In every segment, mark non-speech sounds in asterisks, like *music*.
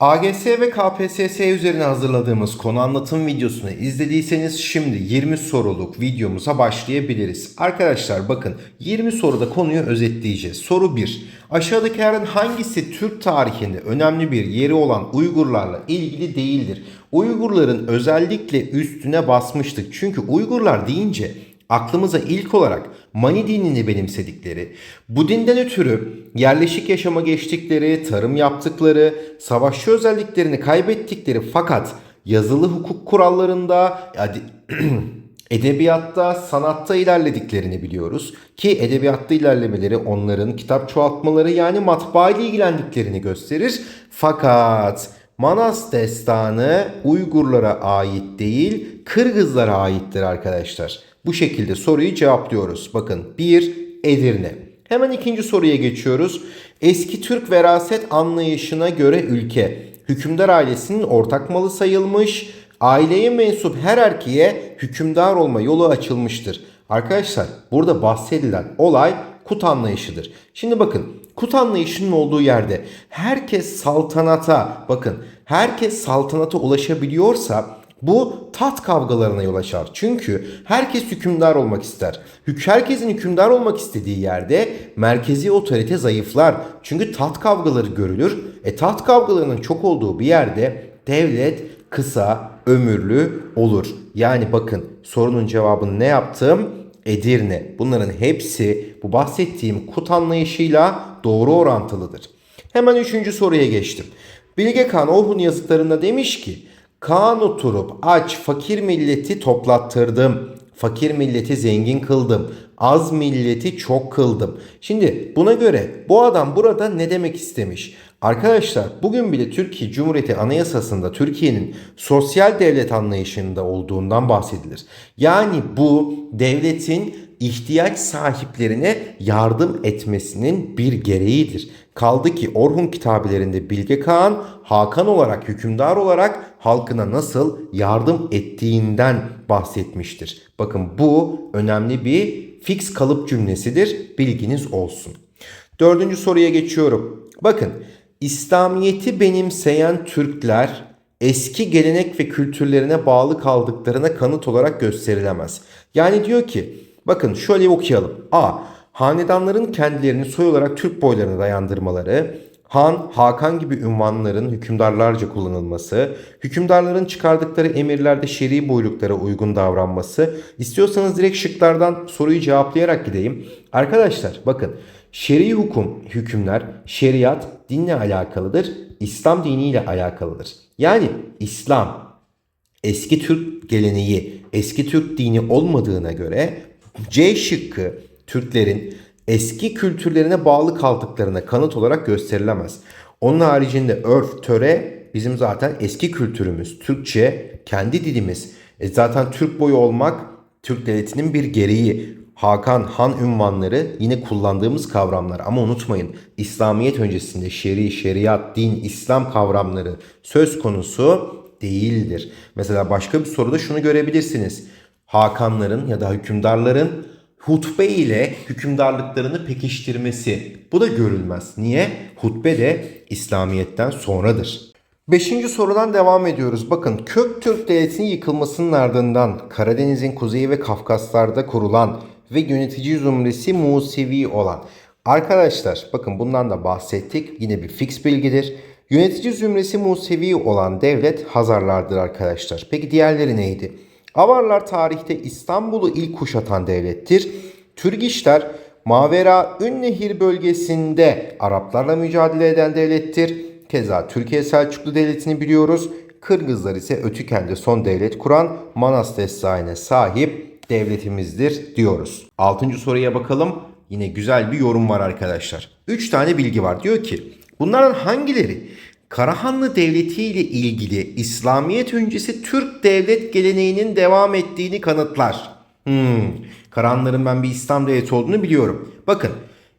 AGS ve KPSS üzerine hazırladığımız konu anlatım videosunu izlediyseniz şimdi 20 soruluk videomuza başlayabiliriz. Arkadaşlar bakın 20 soruda konuyu özetleyeceğiz. Soru 1. Aşağıdakilerden hangisi Türk tarihinde önemli bir yeri olan Uygurlarla ilgili değildir? Uygurların özellikle üstüne basmıştık. Çünkü Uygurlar deyince aklımıza ilk olarak Mani dinini benimsedikleri, bu dinden ötürü yerleşik yaşama geçtikleri, tarım yaptıkları, savaşçı özelliklerini kaybettikleri fakat yazılı hukuk kurallarında *clears throat* edebiyatta, sanatta ilerlediklerini biliyoruz. Ki edebiyatta ilerlemeleri onların kitap çoğaltmaları yani matbaa ile ilgilendiklerini gösterir. Fakat Manas destanı Uygurlara ait değil, Kırgızlara aittir arkadaşlar. Bu şekilde soruyu cevaplıyoruz. Bakın 1 Edirne. Hemen ikinci soruya geçiyoruz. Eski Türk veraset anlayışına göre ülke hükümdar ailesinin ortak malı sayılmış, aileye mensup her erkeğe hükümdar olma yolu açılmıştır. Arkadaşlar burada bahsedilen olay kut anlayışıdır. Şimdi bakın kut anlayışının olduğu yerde herkes saltanata bakın herkes saltanata ulaşabiliyorsa bu tat kavgalarına yol açar. Çünkü herkes hükümdar olmak ister. Herkesin hükümdar olmak istediği yerde merkezi otorite zayıflar. Çünkü tat kavgaları görülür. E tat kavgalarının çok olduğu bir yerde devlet kısa ömürlü olur. Yani bakın sorunun cevabını ne yaptım? Edirne. Bunların hepsi bu bahsettiğim kut anlayışıyla doğru orantılıdır. Hemen üçüncü soruya geçtim. Bilge Kağan Orhun yazıtlarında demiş ki Kaan oturup aç fakir milleti toplattırdım. Fakir milleti zengin kıldım. Az milleti çok kıldım. Şimdi buna göre bu adam burada ne demek istemiş? Arkadaşlar bugün bile Türkiye Cumhuriyeti Anayasası'nda Türkiye'nin sosyal devlet anlayışında olduğundan bahsedilir. Yani bu devletin ihtiyaç sahiplerine yardım etmesinin bir gereğidir. Kaldı ki Orhun kitabelerinde Bilge Kağan Hakan olarak hükümdar olarak halkına nasıl yardım ettiğinden bahsetmiştir. Bakın bu önemli bir fix kalıp cümlesidir. Bilginiz olsun. Dördüncü soruya geçiyorum. Bakın İslamiyet'i benimseyen Türkler eski gelenek ve kültürlerine bağlı kaldıklarına kanıt olarak gösterilemez. Yani diyor ki bakın şöyle okuyalım. A. Hanedanların kendilerini soy olarak Türk boylarına dayandırmaları, Han, Hakan gibi ünvanların hükümdarlarca kullanılması, hükümdarların çıkardıkları emirlerde şer'i buyruklara uygun davranması. İstiyorsanız direkt şıklardan soruyu cevaplayarak gideyim. Arkadaşlar bakın şer'i hukum, hükümler, şeriat dinle alakalıdır. İslam diniyle alakalıdır. Yani İslam eski Türk geleneği, eski Türk dini olmadığına göre C şıkkı Türklerin eski kültürlerine bağlı kaldıklarına kanıt olarak gösterilemez. Onun haricinde örf, töre bizim zaten eski kültürümüz. Türkçe kendi dilimiz. E zaten Türk boyu olmak Türk devletinin bir gereği. Hakan, Han ünvanları yine kullandığımız kavramlar ama unutmayın İslamiyet öncesinde şeri, şeriat, din, İslam kavramları söz konusu değildir. Mesela başka bir soruda şunu görebilirsiniz. Hakanların ya da hükümdarların hutbe ile hükümdarlıklarını pekiştirmesi. Bu da görülmez. Niye? Hutbe de İslamiyet'ten sonradır. Beşinci sorudan devam ediyoruz. Bakın Köktürk Devleti'nin yıkılmasının ardından Karadeniz'in kuzeyi ve Kafkaslar'da kurulan ve yönetici zümresi Musevi olan Arkadaşlar bakın bundan da bahsettik. Yine bir fix bilgidir. Yönetici zümresi Musevi olan devlet Hazarlardır arkadaşlar. Peki diğerleri neydi? Avarlar tarihte İstanbul'u ilk kuşatan devlettir. Türgişler Mavera Ünnehir bölgesinde Araplarla mücadele eden devlettir. Keza Türkiye Selçuklu Devleti'ni biliyoruz. Kırgızlar ise Ötüken'de son devlet kuran Manas Destanı'na sahip devletimizdir diyoruz. Altıncı soruya bakalım. Yine güzel bir yorum var arkadaşlar. Üç tane bilgi var. Diyor ki bunlardan hangileri Karahanlı Devleti ile ilgili İslamiyet öncesi Türk devlet geleneğinin devam ettiğini kanıtlar. Hmm, Karahanlıların ben bir İslam devleti olduğunu biliyorum. Bakın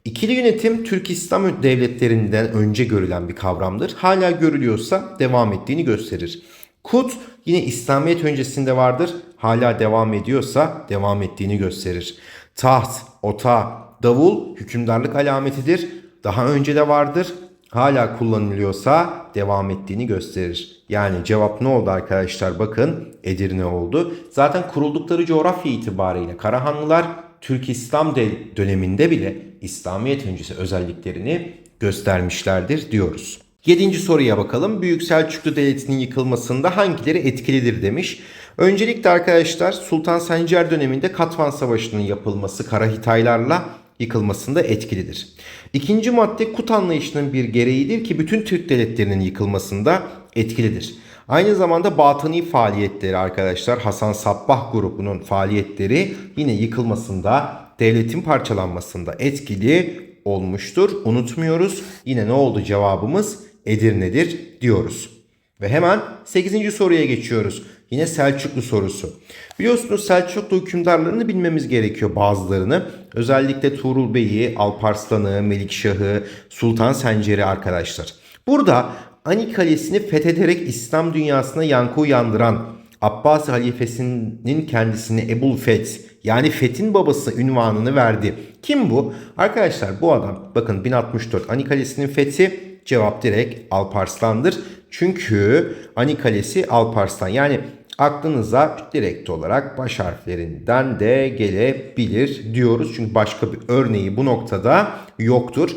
ikili yönetim Türk İslam devletlerinden önce görülen bir kavramdır. Hala görülüyorsa devam ettiğini gösterir. Kut yine İslamiyet öncesinde vardır. Hala devam ediyorsa devam ettiğini gösterir. Taht, ota, davul hükümdarlık alametidir. Daha önce de vardır. Hala kullanılıyorsa devam ettiğini gösterir. Yani cevap ne oldu arkadaşlar? Bakın Edirne oldu. Zaten kuruldukları coğrafya itibariyle Karahanlılar Türk İslam de- döneminde bile İslamiyet öncesi özelliklerini göstermişlerdir diyoruz. Yedinci soruya bakalım. Büyük Selçuklu Devleti'nin yıkılmasında hangileri etkilidir demiş. Öncelikle arkadaşlar Sultan Sencer döneminde Katvan Savaşı'nın yapılması Karahitaylarla yıkılmasında etkilidir. İkinci madde Kut anlayışının bir gereğidir ki bütün Türk devletlerinin yıkılmasında etkilidir. Aynı zamanda batıni faaliyetleri arkadaşlar Hasan Sabbah grubunun faaliyetleri yine yıkılmasında, devletin parçalanmasında etkili olmuştur. Unutmuyoruz. Yine ne oldu cevabımız? Edirne'dir diyoruz. Ve hemen 8. soruya geçiyoruz. Yine Selçuklu sorusu. Biliyorsunuz Selçuklu hükümdarlarını bilmemiz gerekiyor bazılarını. Özellikle Tuğrul Bey'i, Alparslan'ı, Melikşah'ı, Sultan Sencer'i arkadaşlar. Burada Ani Kalesi'ni fethederek İslam dünyasına yankı uyandıran Abbas halifesinin kendisine Ebul Feth yani Feth'in babası ünvanını verdi. Kim bu? Arkadaşlar bu adam bakın 1064 Ani Kalesi'nin fethi cevap direkt Alparslan'dır. Çünkü Ani Kalesi Alparslan yani aklınıza direkt olarak baş harflerinden de gelebilir diyoruz. Çünkü başka bir örneği bu noktada yoktur.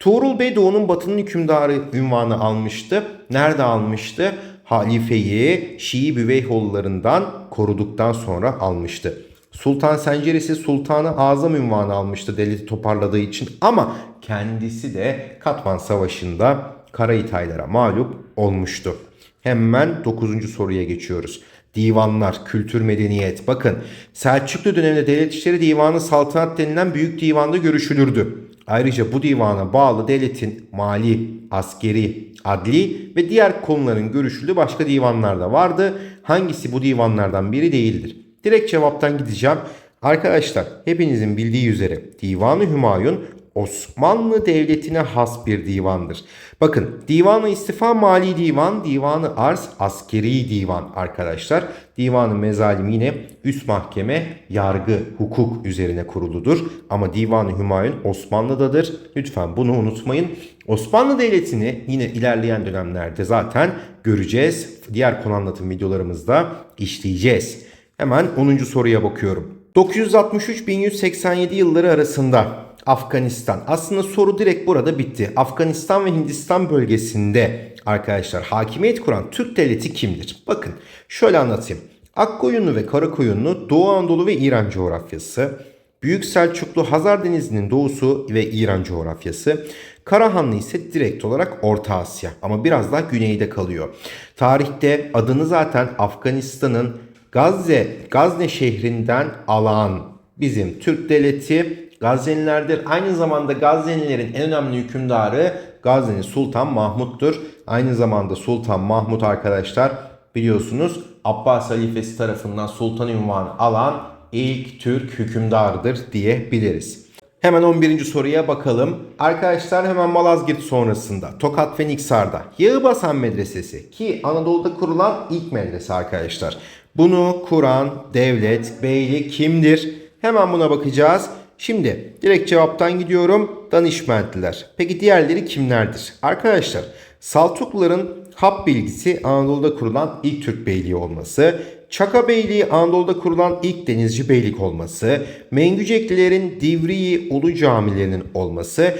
Tuğrul Bey Doğu'nun batının hükümdarı ünvanı almıştı. Nerede almıştı? Halifeyi Şii Büveyhoğullarından koruduktan sonra almıştı. Sultan Sencer ise Sultanı Azam ünvanı almıştı devleti toparladığı için ama kendisi de Katman Savaşı'nda Karahitaylara mağlup olmuştu. Hemen 9. soruya geçiyoruz. Divanlar, kültür, medeniyet. Bakın Selçuklu döneminde devlet işleri divanı saltanat denilen büyük divanda görüşülürdü. Ayrıca bu divana bağlı devletin mali, askeri, adli ve diğer konuların görüşüldüğü başka divanlar da vardı. Hangisi bu divanlardan biri değildir? Direkt cevaptan gideceğim. Arkadaşlar hepinizin bildiği üzere Divanı Hümayun Osmanlı Devleti'ne has bir divandır. Bakın Divanı İstifa Mali Divan, Divanı Arz Askeri Divan arkadaşlar. Divanı Mezalim yine üst mahkeme, yargı, hukuk üzerine kuruludur. Ama Divanı Hümayun Osmanlı'dadır. Lütfen bunu unutmayın. Osmanlı Devleti'ni yine ilerleyen dönemlerde zaten göreceğiz. Diğer konu anlatım videolarımızda işleyeceğiz. Hemen 10. soruya bakıyorum. 963-1187 yılları arasında Afganistan. Aslında soru direkt burada bitti. Afganistan ve Hindistan bölgesinde arkadaşlar hakimiyet kuran Türk devleti kimdir? Bakın şöyle anlatayım. Akkoyunlu ve Karakoyunlu Doğu Anadolu ve İran coğrafyası. Büyük Selçuklu Hazar Denizi'nin doğusu ve İran coğrafyası. Karahanlı ise direkt olarak Orta Asya ama biraz daha güneyde kalıyor. Tarihte adını zaten Afganistan'ın Gazze, Gazne şehrinden alan bizim Türk devleti Gaznelilerdir. Aynı zamanda Gaznelilerin en önemli hükümdarı Gazneli Sultan Mahmut'tur. Aynı zamanda Sultan Mahmut arkadaşlar biliyorsunuz Abbas halifesi tarafından sultan ünvanı alan ilk Türk hükümdardır diyebiliriz. Hemen 11. soruya bakalım. Arkadaşlar hemen Malazgirt sonrasında Tokat ve Niksar'da Yağıbasan Medresesi ki Anadolu'da kurulan ilk medrese arkadaşlar. Bunu kuran devlet, beylik kimdir? Hemen buna bakacağız. Şimdi direkt cevaptan gidiyorum. Danişmentliler. Peki diğerleri kimlerdir? Arkadaşlar Saltukluların hap bilgisi Anadolu'da kurulan ilk Türk beyliği olması, Çaka Beyliği Anadolu'da kurulan ilk denizci beylik olması, Mengüceklilerin Divriği Ulu Camilerinin olması,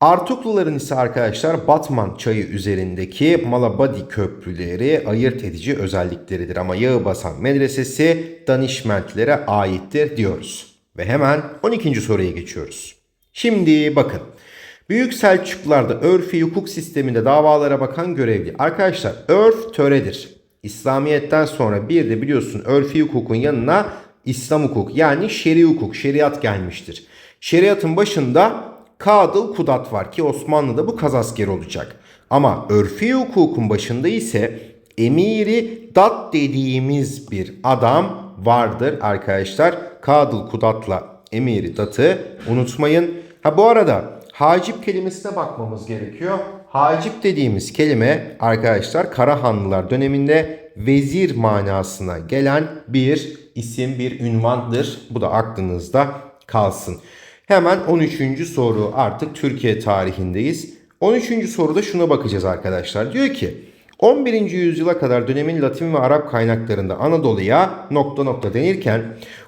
Artukluların ise arkadaşlar Batman çayı üzerindeki Malabadi köprüleri ayırt edici özellikleridir. Ama Yağıbasan Medresesi Danişmentlere aittir diyoruz. Ve hemen 12. soruya geçiyoruz. Şimdi bakın. Büyük Selçuklularda örfi hukuk sisteminde davalara bakan görevli. Arkadaşlar örf töredir. İslamiyet'ten sonra bir de biliyorsun örfi hukukun yanına İslam hukuk yani şer'i hukuk, şeriat gelmiştir. Şeriatın başında Kadıl Kudat var ki Osmanlı'da bu kazasker olacak. Ama örfi hukukun başında ise emiri dat dediğimiz bir adam vardır arkadaşlar. Kadıl Kudat'la emiri datı unutmayın. Ha bu arada hacip kelimesine bakmamız gerekiyor. Hacip dediğimiz kelime arkadaşlar Karahanlılar döneminde vezir manasına gelen bir isim, bir ünvandır. Bu da aklınızda kalsın. Hemen 13. soru artık Türkiye tarihindeyiz. 13. soruda şuna bakacağız arkadaşlar. Diyor ki 11. yüzyıla kadar dönemin Latin ve Arap kaynaklarında Anadolu'ya nokta nokta denirken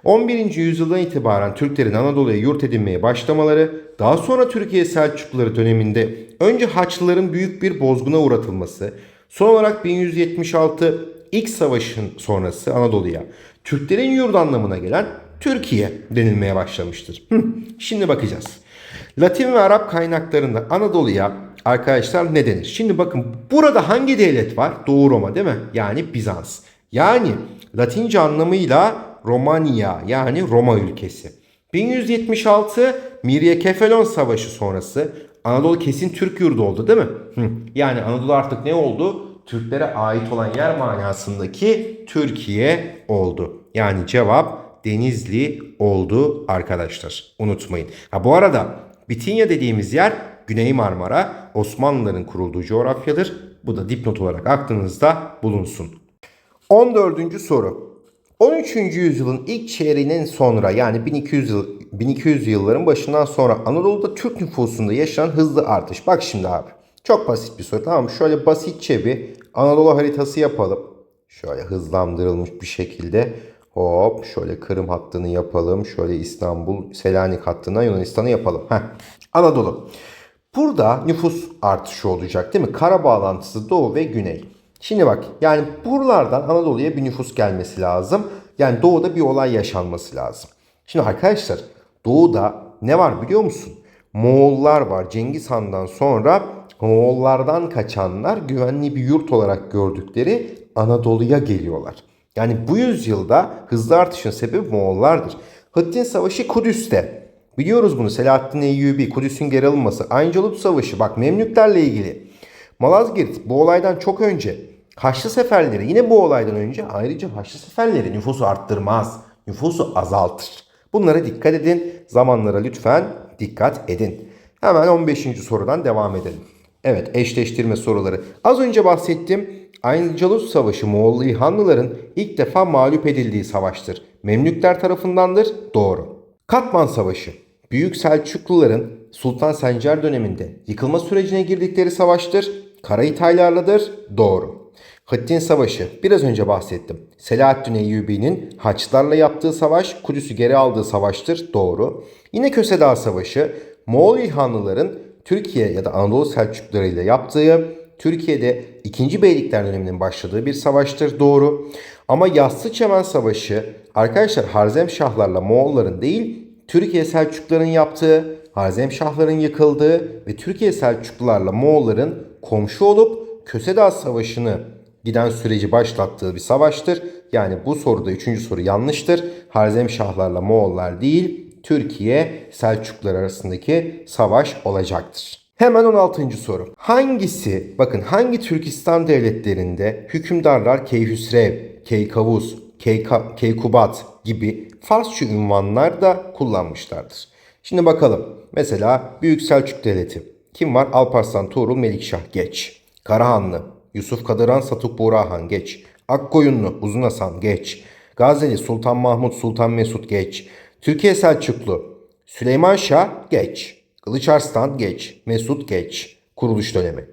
11. yüzyıldan itibaren Türklerin Anadolu'ya yurt edinmeye başlamaları, daha sonra Türkiye Selçukluları döneminde önce Haçlıların büyük bir bozguna uğratılması, son olarak 1176 ilk savaşın sonrası Anadolu'ya Türklerin yurdu anlamına gelen Türkiye denilmeye başlamıştır. Şimdi bakacağız. Latin ve Arap kaynaklarında Anadolu'ya arkadaşlar ne denir? Şimdi bakın burada hangi devlet var? Doğu Roma değil mi? Yani Bizans. Yani Latince anlamıyla Romanya yani Roma ülkesi. 1176 Mirye Kefelon Savaşı sonrası Anadolu kesin Türk yurdu oldu değil mi? Hı. Yani Anadolu artık ne oldu? Türklere ait olan yer manasındaki Türkiye oldu. Yani cevap Denizli oldu arkadaşlar. Unutmayın. Ha bu arada Bitinya dediğimiz yer Güney Marmara Osmanlıların kurulduğu coğrafyadır. Bu da dipnot olarak aklınızda bulunsun. 14. soru. 13. yüzyılın ilk çeyreğinden sonra yani 1200 yıl 1200 yılların başından sonra Anadolu'da Türk nüfusunda yaşanan hızlı artış. Bak şimdi abi. Çok basit bir soru tamam mı? Şöyle basitçe bir Anadolu haritası yapalım. Şöyle hızlandırılmış bir şekilde. Hop şöyle Kırım hattını yapalım. Şöyle İstanbul, Selanik hattından Yunanistan'ı yapalım. Heh. Anadolu. Burada nüfus artışı olacak değil mi? Kara bağlantısı doğu ve güney. Şimdi bak yani buralardan Anadolu'ya bir nüfus gelmesi lazım. Yani doğuda bir olay yaşanması lazım. Şimdi arkadaşlar doğuda ne var biliyor musun? Moğollar var. Cengiz Han'dan sonra Moğollardan kaçanlar güvenli bir yurt olarak gördükleri Anadolu'ya geliyorlar. Yani bu yüzyılda hızlı artışın sebebi Moğollardır. Hıttin Savaşı Kudüs'te. Biliyoruz bunu Selahaddin Eyyubi, Kudüs'ün geri alınması, Ayncalut Savaşı bak Memlüklerle ilgili. Malazgirt bu olaydan çok önce Haçlı seferleri yine bu olaydan önce ayrıca Haçlı seferleri nüfusu arttırmaz. Nüfusu azaltır. Bunlara dikkat edin. Zamanlara lütfen dikkat edin. Hemen 15. sorudan devam edelim. Evet eşleştirme soruları. Az önce bahsettim. Ayncalut Savaşı Moğol İlhanlıların ilk defa mağlup edildiği savaştır. Memlükler tarafındandır. Doğru. Katman Savaşı. Büyük Selçukluların Sultan Sencer döneminde yıkılma sürecine girdikleri savaştır. Karahitaylarladır. Doğru. Hıttin Savaşı. Biraz önce bahsettim. Selahaddin Eyyubi'nin Haçlarla yaptığı savaş, Kudüs'ü geri aldığı savaştır. Doğru. Yine Köse Savaşı. Moğol İlhanlıların Türkiye ya da Anadolu Selçukluları ile yaptığı, Türkiye'de 2. Beylikler döneminin başladığı bir savaştır. Doğru. Ama Yassı Çemen Savaşı arkadaşlar Harzemşahlarla Moğolların değil Türkiye Selçukluların yaptığı, Harzemşahların yıkıldığı ve Türkiye Selçuklularla Moğolların komşu olup Kösedağ Savaşı'nı giden süreci başlattığı bir savaştır. Yani bu soruda üçüncü soru yanlıştır. Harzemşahlarla Moğollar değil, Türkiye Selçuklular arasındaki savaş olacaktır. Hemen 16. soru. Hangisi, bakın hangi Türkistan devletlerinde hükümdarlar Keyhüsrev, Keykavus, Keyka, Keykubat gibi Farsça ünvanlar da kullanmışlardır. Şimdi bakalım. Mesela Büyük Selçuk Devleti. Kim var? Alparslan Tuğrul Melikşah geç. Karahanlı, Yusuf Kadıran Satuk Burahan geç. Akkoyunlu Uzun Hasan geç. Gazeli Sultan Mahmut Sultan Mesut geç. Türkiye Selçuklu Süleyman Şah geç. Kılıç Arslan geç. Mesut geç. Kuruluş dönemi.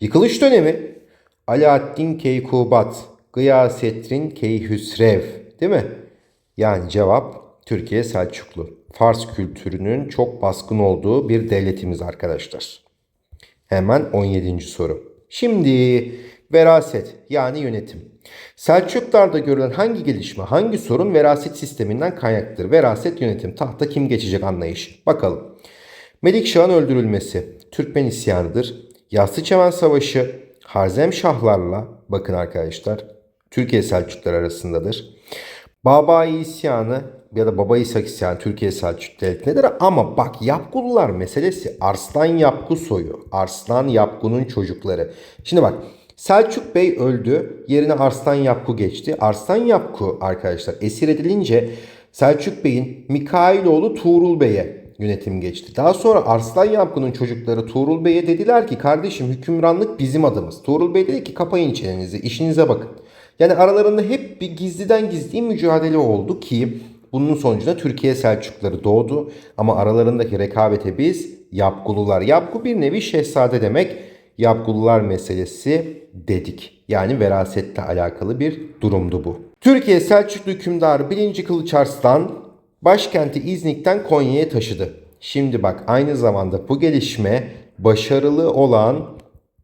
Yıkılış dönemi Alaaddin Keykubat, Gıyasettin Keyhüsrev değil mi? Yani cevap Türkiye Selçuklu. Fars kültürünün çok baskın olduğu bir devletimiz arkadaşlar. Hemen 17. soru. Şimdi veraset yani yönetim. Selçuklarda görülen hangi gelişme, hangi sorun veraset sisteminden kaynaklıdır? Veraset yönetim, tahta kim geçecek anlayışı. Bakalım. Melikşah'ın öldürülmesi, Türkmen isyanıdır. Yassıçemen Savaşı, Harzemşahlarla, bakın arkadaşlar, Türkiye Selçukluları arasındadır. Babai isyanı ya da Baba İshak isyanı Türkiye Selçuk Devleti'nedir ama bak Yapgulular meselesi Arslan Yapgu soyu. Arslan Yapgu'nun çocukları. Şimdi bak Selçuk Bey öldü. Yerine Arslan Yapgu geçti. Arslan Yapgu arkadaşlar esir edilince Selçuk Bey'in Mikailoğlu Tuğrul Bey'e yönetim geçti. Daha sonra Arslan Yapgu'nun çocukları Tuğrul Bey'e dediler ki kardeşim hükümranlık bizim adımız. Tuğrul Bey dedi ki kapayın çenenizi işinize bakın. Yani aralarında hep bir gizliden gizliye mücadele oldu ki bunun sonucunda Türkiye Selçukluları doğdu. Ama aralarındaki rekabete biz Yapgulular. Yapgu bir nevi şehzade demek. Yapgulular meselesi dedik. Yani verasetle alakalı bir durumdu bu. Türkiye Selçuklu hükümdarı 1. Kılıç Arslan başkenti İznik'ten Konya'ya taşıdı. Şimdi bak aynı zamanda bu gelişme başarılı olan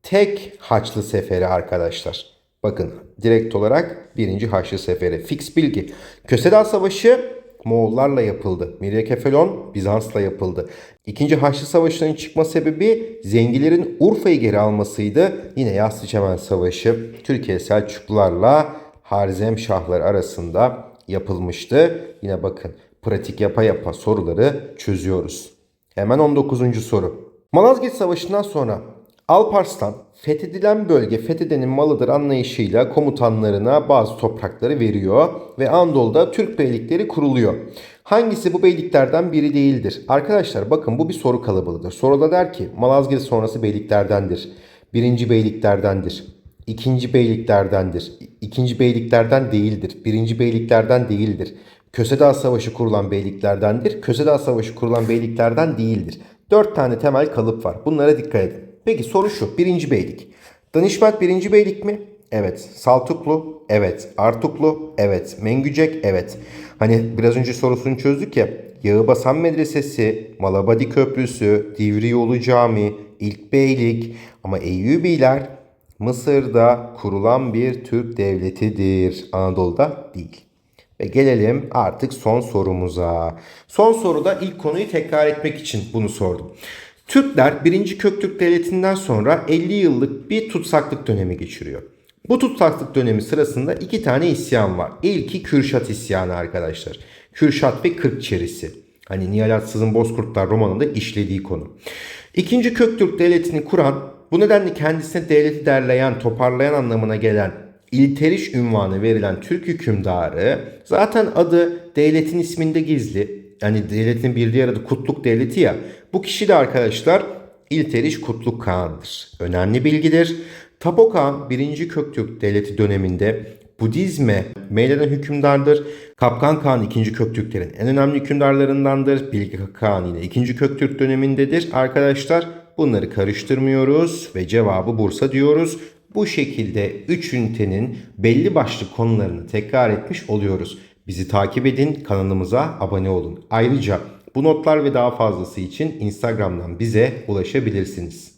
tek Haçlı Seferi arkadaşlar. Bakın direkt olarak 1. Haçlı Seferi. Fix bilgi. Kösedağ Savaşı Moğollarla yapıldı. Miryakefalon Bizans'la yapıldı. İkinci Haçlı Savaşı'nın çıkma sebebi Zengilerin Urfa'yı geri almasıydı. Yine Yaslıçemen Savaşı Türkiye Selçuklularla Harzem Şahlar arasında yapılmıştı. Yine bakın pratik yapa yapa soruları çözüyoruz. Hemen 19. soru. Malazgirt Savaşı'ndan sonra Alparslan fethedilen bölge fethedenin malıdır anlayışıyla komutanlarına bazı toprakları veriyor ve Anadolu'da Türk beylikleri kuruluyor. Hangisi bu beyliklerden biri değildir? Arkadaşlar bakın bu bir soru kalıbıdır. Soruda der ki Malazgirt sonrası beyliklerdendir. Birinci beyliklerdendir. İkinci beyliklerdendir. İkinci beyliklerden değildir. Birinci beyliklerden değildir. Kösedağ Savaşı kurulan beyliklerdendir. Kösedağ Savaşı kurulan beyliklerden değildir. Dört tane temel kalıp var. Bunlara dikkat edin. Peki soru şu. Birinci beylik. Danişment birinci beylik mi? Evet. Saltuklu? Evet. Artuklu? Evet. Mengücek? Evet. Hani biraz önce sorusunu çözdük ya. Yağıbasan Medresesi, Malabadi Köprüsü, Divri Yolu Camii, İlk Beylik ama Eyyubiler Mısır'da kurulan bir Türk devletidir. Anadolu'da değil. Ve gelelim artık son sorumuza. Son soruda ilk konuyu tekrar etmek için bunu sordum. Türkler 1. Köktürk Devleti'nden sonra 50 yıllık bir tutsaklık dönemi geçiriyor. Bu tutsaklık dönemi sırasında iki tane isyan var. İlki Kürşat isyanı arkadaşlar. Kürşat ve Kırkçerisi. Hani Nihal Atsız'ın Bozkurtlar romanında işlediği konu. İkinci Köktürk Devleti'ni kuran, bu nedenle kendisine devleti derleyen, toparlayan anlamına gelen İlteriş ünvanı verilen Türk hükümdarı zaten adı devletin isminde gizli. Yani devletin bir diğer adı Kutluk Devleti ya. Bu kişi de arkadaşlar İlteriş Kutluk Kağan'dır. Önemli bilgidir. Tapo Kağan 1. Köktürk Devleti döneminde Budizme meyleden hükümdardır. Kapkan Kağan 2. Köktürklerin en önemli hükümdarlarındandır. Bilgi Kağan yine 2. Köktürk dönemindedir. Arkadaşlar bunları karıştırmıyoruz ve cevabı Bursa diyoruz. Bu şekilde 3 ünitenin belli başlı konularını tekrar etmiş oluyoruz. Bizi takip edin, kanalımıza abone olun. Ayrıca bu notlar ve daha fazlası için Instagram'dan bize ulaşabilirsiniz.